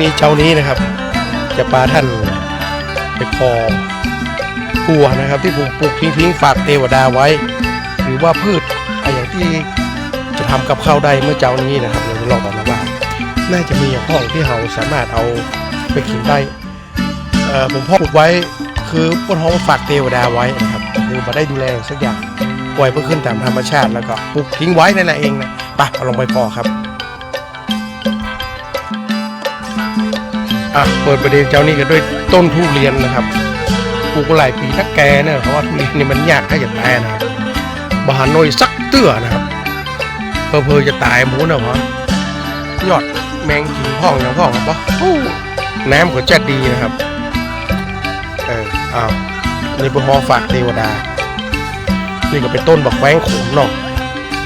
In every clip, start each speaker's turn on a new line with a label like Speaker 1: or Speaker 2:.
Speaker 1: นี้เจ้านี้นะครับ จะปาท่านไปคอปัวนะครับที่ผมปลูกทิ้งทิ้งๆฝากเทวดาไว้ หรือว่าพืชอะไรอย่างที่จะทำกับข้าวได้เมื่อเจ้านี้นะครับเราจะลองกันนะว่า น่าจะมีอย่างห้องที่เราสามารถเอาไปกินได้เออผมพ่อปลูกไว้คือปนห้องฝากเทวดาไว้นะครับคือมาได้ดูแลสักอย่างปล่อยเพื่อขึ้นตามธรรมชาติแล้วก็ปลูกทิ้งไว้นั่นแหละเองนะไปเอาลงไปพอครับ อะเปิดประเด็นเจ้านี้กันด้วยต้นทุเรียนนะครับปลูกหลายปีนักแกเนี่ยเพราะว่าทุเรียนนี่มันยากถ้าจะตายนะครับบานอยสักเตื้อนะครับเพอเพอจะตายหมูนะวะยอดแมงกินพ่องอย่างพ่องครับปะอู้น้ำก็จะดีนะครับ เอออ้าวนี่เป็นหอฝากเทวดา นี่ก็เป็นต้นบักแว้งขมเนาะ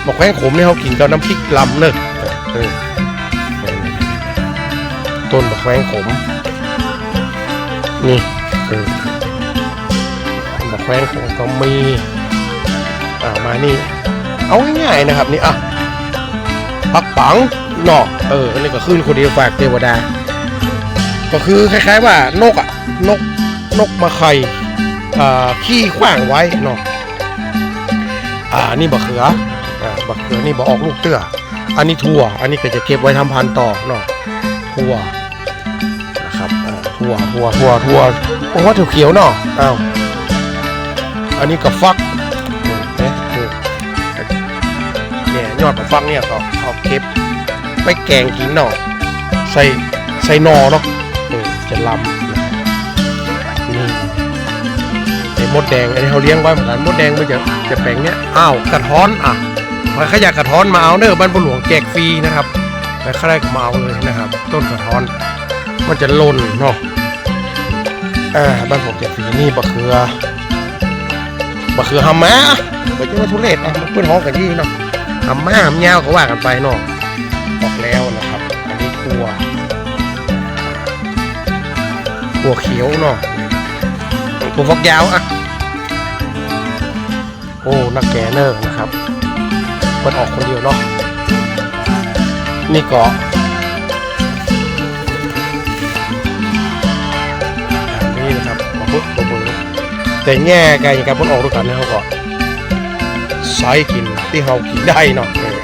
Speaker 1: บักแว้งขมนี่เขากินกับน้ำพริกลำเนอะเออ ต้นบักแว้งขม นี่เออบักแว้งขมก็มี อ่ามานี่ เอาง่ายๆนะครับนี่อะปักปังนาะเอออันนี้ก็ขึ้นคนเดียวฝากเทวดา ก็คือคล้ายๆว่านกอะนกนกมาไข่อ่าขี้ขว้างไว้เนาะอ่านี่บะเขืออ่าบะเขือนี่บะออกลูกเตื้ออันนี้ถั่ว อันนี้ก็จะเก็บไว้ทำพันธุ์ต่อเนาะถั่ว อ่าถั่วถั่วถั่วถั่วผมว่าถั่วเขียวเนาะอ้าวอันนี้ก็ฟักเอ๊ะเอ๊ะเนี่ยยอดมะฟังเนี่ยก็เอาเก็บไปแกงกินเนาะใส่ใส่หนอเนาะเออจะลำนี่ไอ้มดแดงอันนี้เขาเลี้ยงไว้เหมือนกันมดแดงมันจะจะแปลงเนี้ยอ้าวกระท้อนอะมาขยากกระท้อนมาเอาเนอะบ้านบุหลวงแจกฟรีนะครับไปใครก็มาเอาเลยนะครับ ต้นกระท้อน มันจะล่นเนาะอ่าบ้านผมจกฟรีนี่บะเขือบะเขือหำม้าบะเจ้าทุเรศอะเพื่อนห้องกันที่เนาะทำมาทำยาวก็ว่ากันไปเนาะออกแล้วนะครับ อันนี้ครัวครัวเขียวเนาะครัวฟักยาวอะโอ้นักแกเนอร์นะครับมันออกคนเดียวเนาะนี่ก็ นะครับมาปุ๊บปุ๊บปุ๊บแต่แง่กันอย่งการพ้นออกด้วยกันะเขาก็ใช้กินที่เรากินได้เนาะครับ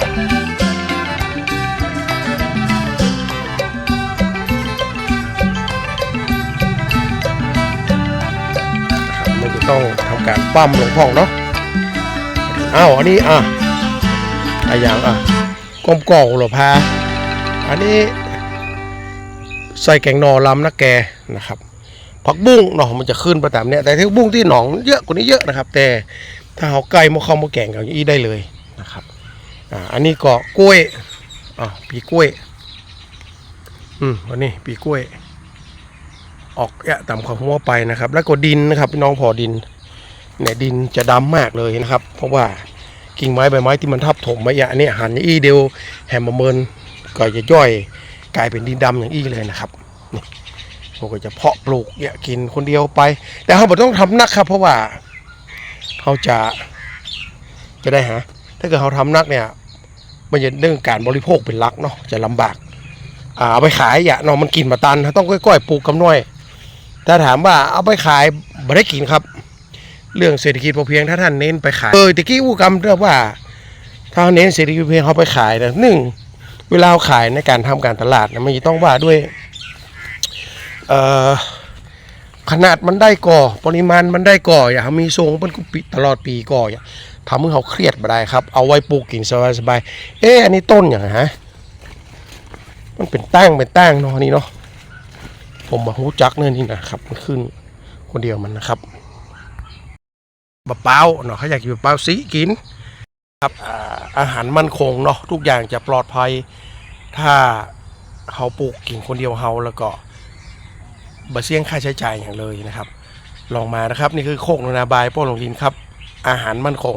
Speaker 1: มันจะต้องทำการปั้มลงพ่องเนาะอ้าวอันนี้อะอะอย่างอะกลมกล่องหรอพาอันนี้ใส่แกงนอลำนะแกนะครับ ผักบุ้งเนาะมันจะขึ้นไปตามเนี้ยแต่ที่บุ้งที่หนองเยอะกว่านี้เยอะนะครับ แต่ถ้าเขาไก่มาเข้ามาแกงกับอย่างนี้ได้เลยนะครับอ่าอันนี้ก็กล้วยอ่าปีกล้วยอืมวันนี้ปีกล้วย ออกแยะตามความหัวไปนะครับ แล้วก็ดินนะครับพี่น้องพอดินเนี่ยดินจะดำมากเลยนะครับ เพราะว่ากิ่งไม้ใบไม้ที่มันทับถมไว้อย่างนี้หันอีเดียวแฮมมาเมินก็จะย่อย กลายเป็นดินดำอย่างอีเลยนะครับนี่ ผมก็จะเพาะปลูกเนี่ยกินคนเดียวไป แต่เขาบอกต้องทำนักครับ เพราะว่าเขาจะจะได้หาถ้าเกิดเขาทำนักเนี่ยมันจะเรื่องการบริโภคเป็นหลักเนาะจะลำบากอ่าเอาไปขายอย่าเนาะมันกินมาตันต้องก้อยๆปลูกกำน้อย ถ้าถามว่าเอาไปขายไม่ได้กินครับ เรื่องเศรษฐกิจพอเพียงถ้าท่านเน้นไปขายเออตะกี้อู้กำเรื่องว่า ถ้าเน้นเศรษฐกิจพอเพียงเขาไปขายนะหนึ่งเวลาขายในการทำการตลาดนะมันจะต้องว่าด้วย ขนาดมันได้ก่อ ปริมาณมันได้ก่ออย่าให้มีทรงมันก็ปิดตลอดปีก่ออย่าทำให้เขาเครียดมาได้ครับ เอาไว้ปลูกกินสบายๆเอ๊ะอันนี้ต้นอย่างไรฮะมันเป็นตั้งเป็นตั้งเนาะนี่เนาะผมมาหูจักเนี่ยนี่นะครับมันขึ้นคนเดียวมันนะครับบะเป้าเนาะเขาอยากกินบะเป้าสีกินครับอาอาหารมั่นคงเนาะทุกอย่างจะปลอดภัย ถ้าเขาปลูกกินคนเดียวเฮาแล้วก็ บะเสี่ยงค่าใช้จ่ายอย่างเลยนะครับ ลองมานะครับ นี่คือโคกนานาบายโป้หลงลินครับ อาหารมั่นคง